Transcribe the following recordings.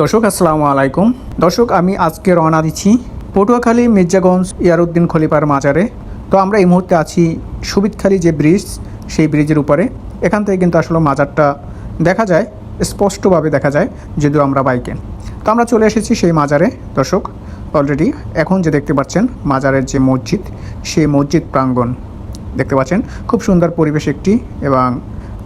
দর্শক, আসসালামু আলাইকুম। দর্শক, আমি আজকে রওনা দিচ্ছি পটুয়াখালী মির্জাগঞ্জ ইয়ারউদ্দিন খলিফার মাজারে। তো আমরা এই মুহূর্তে আছি সুবিদখালী যে ব্রিজ, সেই ব্রিজের উপরে। এখান থেকে কিন্তু আসলে মাজারটা দেখা যায়, স্পষ্টভাবে দেখা যায়, যদিও আমরা বাইকে। তো আমরা চলে এসেছি সেই মাজারে। দর্শক অলরেডি এখন যে দেখতে পাচ্ছেন, মাজারের যে মসজিদ, সেই মসজিদ প্রাঙ্গণ। দেখতে পাচ্ছেন, খুব সুন্দর পরিবেশ একটি এবং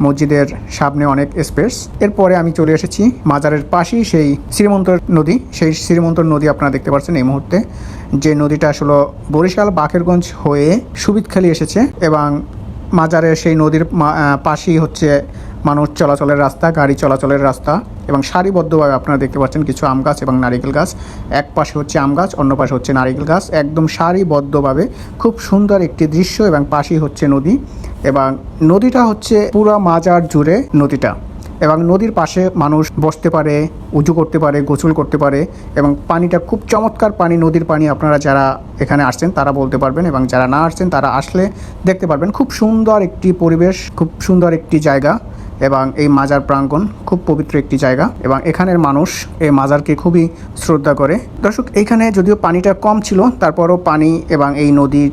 মসজিদের সামনে অনেক স্পেস এরপরে আমি চলে এসেছি মাজারের পাশেই সেই শ্রীমন্ত নদী। সেই শ্রীমন্ত নদী আপনারা দেখতে পাচ্ছেন এই মুহূর্তে। যে নদীটা আসলে বরিশাল, বাকেরগঞ্জ হয়ে সুবিদখালি এসেছে এবং মাজারের সেই নদীর পাশেই হচ্ছে মানুষ চলাচলের রাস্তা, গাড়ি চলাচলের রাস্তা এবং সারিবদ্ধভাবে আপনারা দেখতে পাচ্ছেন কিছু আম গাছ এবং নারিকেল গাছ। এক পাশে হচ্ছে আম গাছ, অন্য পাশে হচ্ছে নারিকেল গাছ। একদম সারিবদ্ধভাবে খুব সুন্দর একটি দৃশ্য এবং পাশেই হচ্ছে নদী এবং নদীটা হচ্ছে পুরো মাজার জুড়ে নদীটা এবং নদীর পাশে মানুষ বসতে পারে উঁচু করতে পারে, গোসল করতে পারে এবং পানিটা খুব চমৎকার পানি, নদীর পানি। আপনারা যারা এখানে আসছেন তারা বলতে পারবেন এবং যারা না আসছেন তারা আসলে দেখতে পারবেন। খুব সুন্দর একটি পরিবেশ, খুব সুন্দর একটি জায়গা। এবং এই মাজার প্রাঙ্গণ খুব পবিত্র একটি জায়গা এবং এখানের মানুষ এই মাজারকে খুবই শ্রদ্ধা করে। দর্শক, এইখানে যদিও পানিটা কম ছিল, তারপরও পানি এবং এই নদীর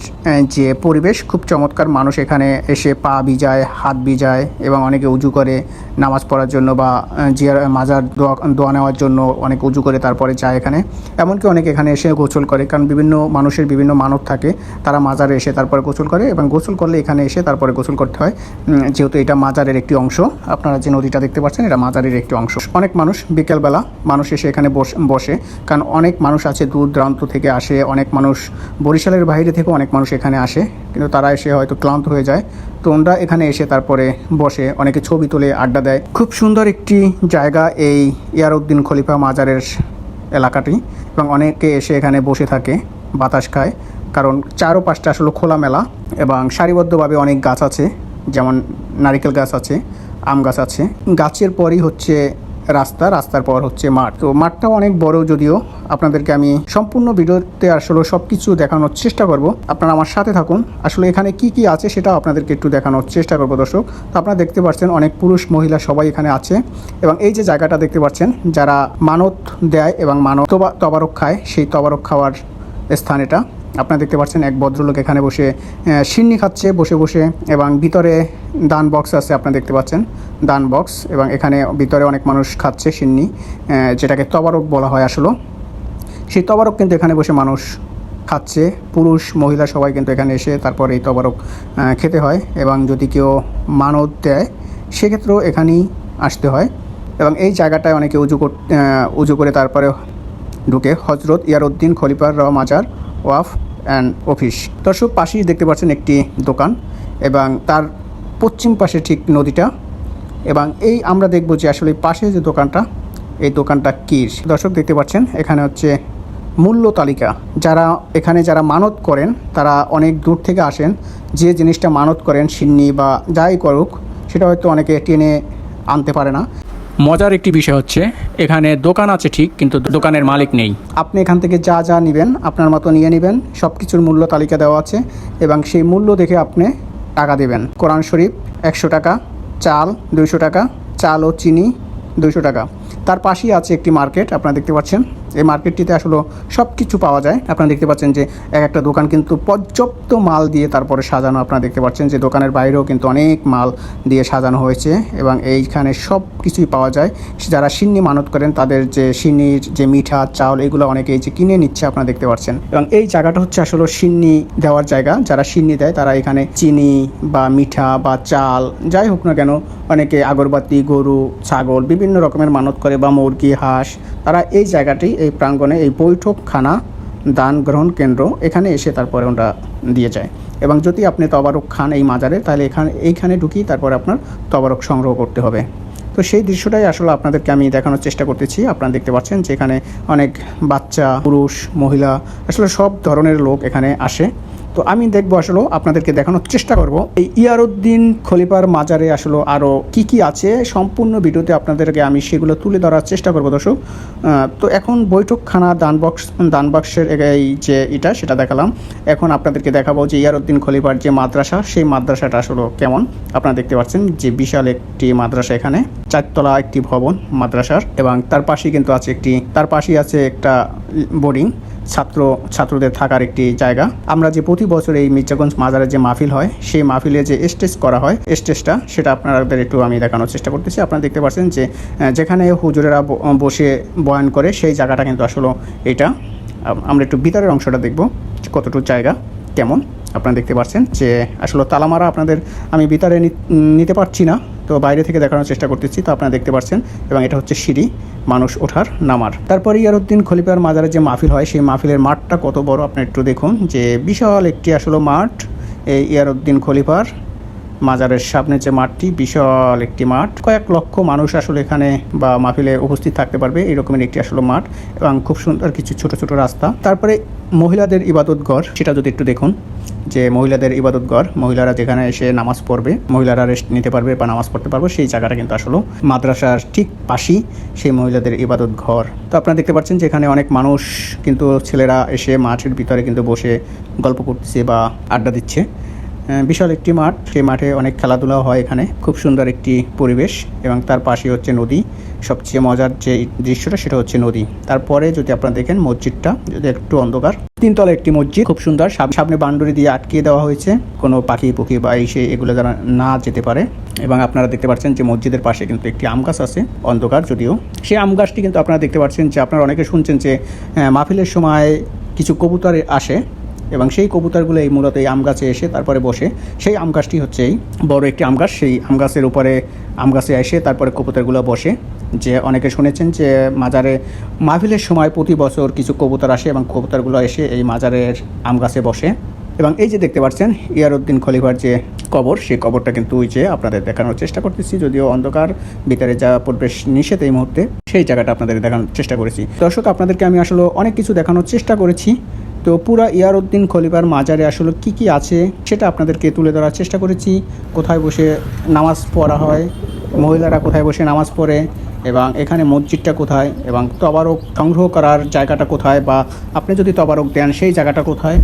যে পরিবেশ, খুব চমৎকার মানুষ এখানে এসে পা ভিজায়, হাত ভিজায় এবং অনেকে উজু করে নামাজ পড়ার জন্য বা জিয়ার, মাজার দোয়া দোয়া নেওয়ার জন্য অনেক উজু করে তারপরে যায় এখানে। এমনকি অনেকে এখানে এসে গোসল করে, কারণ বিভিন্ন মানুষের বিভিন্ন মানব থাকে, তারা মাজারে এসে তারপরে গোসল করে এবং গোসল করলে এখানে এসে তারপরে গোসল করতে হয়। যেহেতু এটা মাজারের একটি অংশ আপনারা যে নদীটা দেখতে পাচ্ছেন, এটা মাজারের একটি অংশ। অনেক মানুষ বিকেলবেলা, মানুষ এসে এখানে বস- কারণ অনেক মানুষ আছে দূর দূরান্ত থেকে আসে, অনেক মানুষ বরিশালের বাইরে থেকেও অনেক মানুষ এখানে আসে। কিন্তু তারা এসে হয়তো ক্লান্ত হয়ে যায়। তো ওনরা এখানে এসে তারপরে বসে, অনেকে ছবি তুলে আড্ডা দেয়। খুব সুন্দর একটি জায়গা এই ইয়ারউদ্দিন খলিফা মাজারের এলাকাটি। এবং অনেকে এসে এখানে বসে থাকে, বাতাস খায়। কারণ চারো পাঁচটা আসলে খোলামেলা এবং সারিবদ্ধভাবে অনেক গাছ আছে। যেমন নারিকেল গাছ আছে। আম গাছ আছে। গাছের পরই হচ্ছে রাস্তা, রাস্তার পর হচ্ছে মাঠ। তো মাঠটাও অনেক বড় যদিও। আপনাদেরকে আমি সম্পূর্ণ ভিডিওতে আসলে সব কিছু দেখানোর চেষ্টা করব। আপনারা আমার সাথে থাকুন। আসলে এখানে কি কি আছে সেটাও আপনাদেরকে একটু দেখানোর চেষ্টা করব, দর্শক। তো আপনারা দেখতে পাচ্ছেন অনেক পুরুষ, মহিলা সবাই এখানে আছে। এবং এই যে জায়গাটা দেখতে পাচ্ছেন, যারা মানত দেয় এবং মানত তবা- তবারক খায়, সেই তবারক খাওয়ার স্থান এটা। আপনারা দেখতে পাচ্ছেন এক ভদ্রলোক এখানে বসে সিন্নি খাচ্ছে, বসে বসে, এবং ভিতরে দান বক্স আছে, আপনারা দেখতে পাচ্ছেন। দান বক্স, এবং এখানে ভিতরে অনেক মানুষ খাচ্ছে সিন্নি যেটাকে তবারক বলা হয় আসলে। সেই তবারক কিন্তু এখানে বসে মানুষ খাচ্ছে, পুরুষ, মহিলা সবাই কিন্তু এখানে এসে তারপর এই তবারক খেতে হয়, এবং যদি কেউ মানত দেয়, সেক্ষেত্রেও এখানেই আসতে হয়। এবং এই জায়গাটায় অনেকে উজু উজু করে তারপরে ঢুকে। হজরত ইয়ারউদ্দিন খলিফার র মাজার ওয়াফ অ্যান্ড অফিস। দর্শক, পাশেই দেখতে পাচ্ছেন একটি দোকান এবং তার পশ্চিম পাশে ঠিক নদীটা এবং এই আমরা দেখব যে আসলে পাশে যে দোকানটা, এই দোকানটা কির দর্শক, দেখতে পাচ্ছেন এখানে হচ্ছে মূল্য তালিকা। যারা এখানে যারা মানত করেন, তারা অনেক দূর থেকে আসেন, যে জিনিসটা মানত করেন, সিন্নি বা যাই করুক, সেটা হয়তো অনেকে টেনে আনতে পারে না। মজার একটি বিষয় হচ্ছে, এখানে দোকান আছে ঠিক, কিন্তু দোকানের মালিক নেই। আপনি এখান থেকে যা যা নেবেন, আপনার মতো নিয়ে নেবেন সব কিছুর মূল্য তালিকা দেওয়া আছে, এবং সেই মূল্য দেখে আপনি টাকা দেবেন। কোরআন শরীফ একশো টাকা, চাল দুইশো টাকা, চাল ও চিনি দুইশো টাকা। তার পাশেই আছে একটি মার্কেট, আপনারা দেখতে পাচ্ছেন। এই মার্কেটটিতে আসলে সব কিছু পাওয়া যায়। আপনারা দেখতে পাচ্ছেন যে এক একটা দোকান কিন্তু পর্যাপ্ত মাল দিয়ে তারপরে সাজানো। আপনারা দেখতে পাচ্ছেন যে দোকানের বাইরেও কিন্তু অনেক মাল দিয়ে সাজানো হয়েছে এবং এইখানে সব কিছুই পাওয়া যায়। যারা সিন্নি মানত করেন, তাদের যে সিন্নির যে মিঠা, চাউল, এগুলো অনেকে এই যে কিনে নিচ্ছে আপনারা দেখতে পাচ্ছেন। এবং এই জায়গাটা হচ্ছে আসলে সিন্নি দেওয়ার জায়গা। যারা সিন্নি দেয়, তারা এখানে চিনি বা মিঠা বা চাল, যাই হোক না কেন, অনেকে আগরবাতি, গরু, ছাগল, বিভিন্ন রকমের মানত করে বা মুরগি, হাঁস, তারা এই জায়গাটি এই প্রাঙ্গণে এই বৈঠকখানা দান গ্রহণ কেন্দ্র এখানে এসে তারপরে ওটা দিয়ে যায়। এবং যদি আপনি তবারক খান এই মাজারে, তাহলে এখানে, এইখানে ঢুকি তারপরে আপনার তবারক সংগ্রহ করতে হবে। তো সেই দৃশ্যটাই আসলে আপনাদেরকে আমি দেখানোর চেষ্টা করতেছি। আপনারা দেখতে পাচ্ছেন যে এখানে অনেক বাচ্চা, পুরুষ, মহিলা, আসলে সব ধরনের লোক এখানে আসে। তো আমি দেখব আসলে আপনাদেরকে দেখানোর চেষ্টা করব। এই ইয়ারউদ্দিন খলিফার মাজারে আসলে আরও কি কি আছে? সম্পূর্ণ ভিডিওতে আপনাদেরকে আমি সেগুলো তুলে ধরার চেষ্টা করব দর্শক। তো এখন বৈঠকখানা দান বক্স দান বাক্সের এই যে এটা, সেটা দেখালাম। এখন আপনাদেরকে দেখাবো যে ইয়ারউদ্দিন খলিফার যে মাদ্রাসা, সেই মাদ্রাসাটা আসলে কেমন? আপনারা দেখতে পাচ্ছেন যে বিশাল একটি মাদ্রাসা এখানে। চারতলা একটি ভবন মাদ্রাসার এবং তার পাশেই কিন্তু আছে একটি, তার পাশেই আছে একটা বোর্ডিং। ছাত্র, ছাত্রদের থাকার একটি জায়গা। আমরা যে প্রতি বছর এই মির্জাগঞ্জ মাজারে যে মাহফিল হয়, সেই মাহফিলে যে স্টেজ করা হয়, স্টেজটা, সেটা আপনাদের একটু আমি দেখানোর চেষ্টা করতেছি। আপনারা দেখতে পাচ্ছেন যে যেখানে হুজুরেরা বসে বয়ান করে, সেই জায়গাটা কিন্তু আসলে এটা। আমরা একটু ভিতরের অংশটা দেখব কতটুকু জায়গা, কেমন। আপনারা দেখতে পাচ্ছেন যে, আসলে তালামারা আপনাদের আমি ভিতরে নি- নিতে পারছি না। তো বাইরে থেকে দেখানোর চেষ্টা করতেছি, তো আপনারা দেখতে পাচ্ছেন এবং এটা হচ্ছে সিঁড়ি, মানুষ ওঠার, নামার। তারপরে ইয়ারউদ্দিন খলিফার মাজারের যে মাহফিল হয়, সেই মাহফিলের মাঠটা কত বড়? আপনি একটু দেখুন যে বিশাল একটি আসলে মাঠ, এই ইয়ারউদ্দিন খলিফার। মাজারের সামনে যে মাঠটি, বিশাল একটি মাঠ। কয়েক লক্ষ মানুষ আসলে এখানে বা মাহফিলে উপস্থিত থাকতে পারবে, এরকমের একটি আসলে মাঠ এবং খুব সুন্দর কিছু ছোট ছোট রাস্তা। তারপরে মহিলাদের ইবাদত ঘর, সেটা যদি একটু দেখুন, যে মহিলাদের ইবাদত ঘর, মহিলারা যেখানে এসে নামাজ পড়বে, মহিলারা রেস্ট নিতে পারবে বা নামাজ পড়তে পারবে, সেই জায়গাটা কিন্তু আসলে মাদ্রাসার ঠিক পাশেই সেই মহিলাদের ইবাদত ঘর। তো আপনারা দেখতে পাচ্ছেন যে এখানে অনেক মানুষ কিন্তু ছেলেরা এসে মাঠের ভিতরে কিন্তু বসে গল্প করতেছে বা আড্ডা দিচ্ছে। বিশাল একটি মাঠ। সেই মাঠে অনেক খেলাধুলাও হয় এখানে। খুব সুন্দর একটি পরিবেশ এবং তার পাশে হচ্ছে নদী। সবচেয়ে মজার যে দৃশ্যটা, সেটা হচ্ছে নদী। তারপরে যদি আপনারা দেখেন মসজিদটা যদি একটু অন্ধকার। তিনতলা একটি মসজিদ, খুব সুন্দর। সাম- সামনে বান্ডুরি দিয়ে আটকিয়ে দেওয়া হয়েছে। কোনো পাখি, পুখি বা এসে এগুলো যারা না যেতে পারে। এবং আপনারা দেখতে পাচ্ছেন যে মসজিদের পাশে কিন্তু একটি আম গাছ আছে, অন্ধকার যদিও। সেই আম গাছটি কিন্তু আপনারা দেখতে পাচ্ছেন যে, আপনারা অনেকে শুনছেন যে মাহফিলের সময় কিছু কবুতর আসে। এবং সেই কবুতরগুলো এই মূলত এই আম গাছে এসে তারপরে বসে। সেই আম গাছটি হচ্ছে এই বড় একটি আম গাছ। সেই আম গাছের উপরে, আম গাছে এসে তারপরে কবুতরগুলো বসে। যে অনেকে শুনেছেন যে মাজারে মাহফিলের সময় প্রতি বছর কিছু কবুতর আসে এবং কবুতরগুলো এসে এই মাজারের আম গাছে বসে। এবং এই যে দেখতে পাচ্ছেন, ইয়ারউদ্দিন খলিফার যে কবর, সেই কবরটা কিন্তু ওই যে আপনাদের দেখানোর চেষ্টা করতেছি। যদিও অন্ধকার, ভিতরে যা পরিবেশ নিষেধ এই মুহূর্তে, সেই জায়গাটা আপনাদের দেখানোর চেষ্টা করেছি। দর্শক, আপনাদেরকে আমি আসলে অনেক কিছু দেখানোর চেষ্টা করেছি। তো পুরা ইয়ারউদ্দিন খলিফার মাজারে আসলে কি কি আছে সেটা আপনাদেরকে তুলে ধরার চেষ্টা করেছি। কোথায় বসে নামাজ পড়া হয়, মহিলারা কোথায় বসে নামাজ পড়ে এবং এখানে মসজিদটা কোথায় এবং তবারক সংগ্রহ করার জায়গাটা কোথায় বা আপনি যদি তবারক দেন সেই জায়গাটা কোথায়।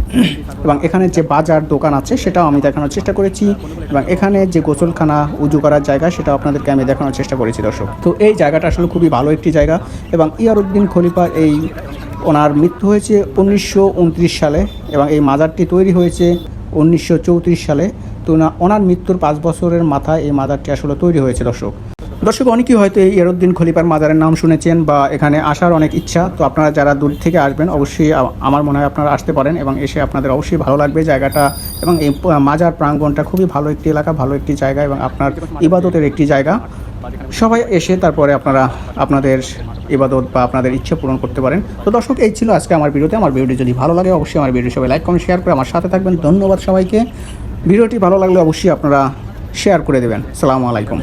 এবং এখানে যে বাজার দোকান আছে সেটাও আমি দেখানোর চেষ্টা করেছি এবং এখানে যে গোসলখানা উজু করার জায়গা সেটাও আপনাদেরকে আমি দেখানোর চেষ্টা করেছি দর্শক। তো এই জায়গাটা আসলে খুবই ভালো একটি জায়গা এবং ইয়ারউদ্দিন খলিফার এই ওনার মৃত্যু হয়েছে উনিশশো উনত্রিশ সালে এবং এই মাজারটি তৈরি হয়েছে উনিশশো চৌত্রিশ সালে। তো ওনার মৃত্যুর পাঁচ বছরের মাথায় এই মাজারটি আসলে তৈরি হয়েছে, দর্শক। দর্শক, অনেকেই হয়তো এই এরুদ্দিন খলিফার মাজারের নাম শুনেছেন বা এখানে আসার অনেক ইচ্ছা। তো আপনারা যারা দূর থেকে আসবেন, অবশ্যই আমার মনে হয় আপনারা আসতে পারেন এবং এসে আপনাদের অবশ্যই ভালো লাগবে জায়গাটা এবং এই মাজার প্রাঙ্গণটা খুবই ভালো একটি এলাকা, ভালো একটি জায়গা এবং আপনার ইবাদতের একটি জায়গা। সবাই এসে তারপরে আপনারা আপনাদের ইবাদত বা আপনাদের ইচ্ছা পূরণ করতে পারেন। তো দর্শক, এই ছিল আজকে আমার ভিডিওতে। আমার ভিডিওটি যদি ভালো লাগে, অবশ্যই আমার ভিডিও সবাই লাইক, কমেন্ট, শেয়ার করে আমার সাথে থাকবেন। ধন্যবাদ সবাইকে। ভিডিওটি ভালো লাগলে অবশ্যই আপনারা শেয়ার করে দেবেন। সালামু আলাইকুম।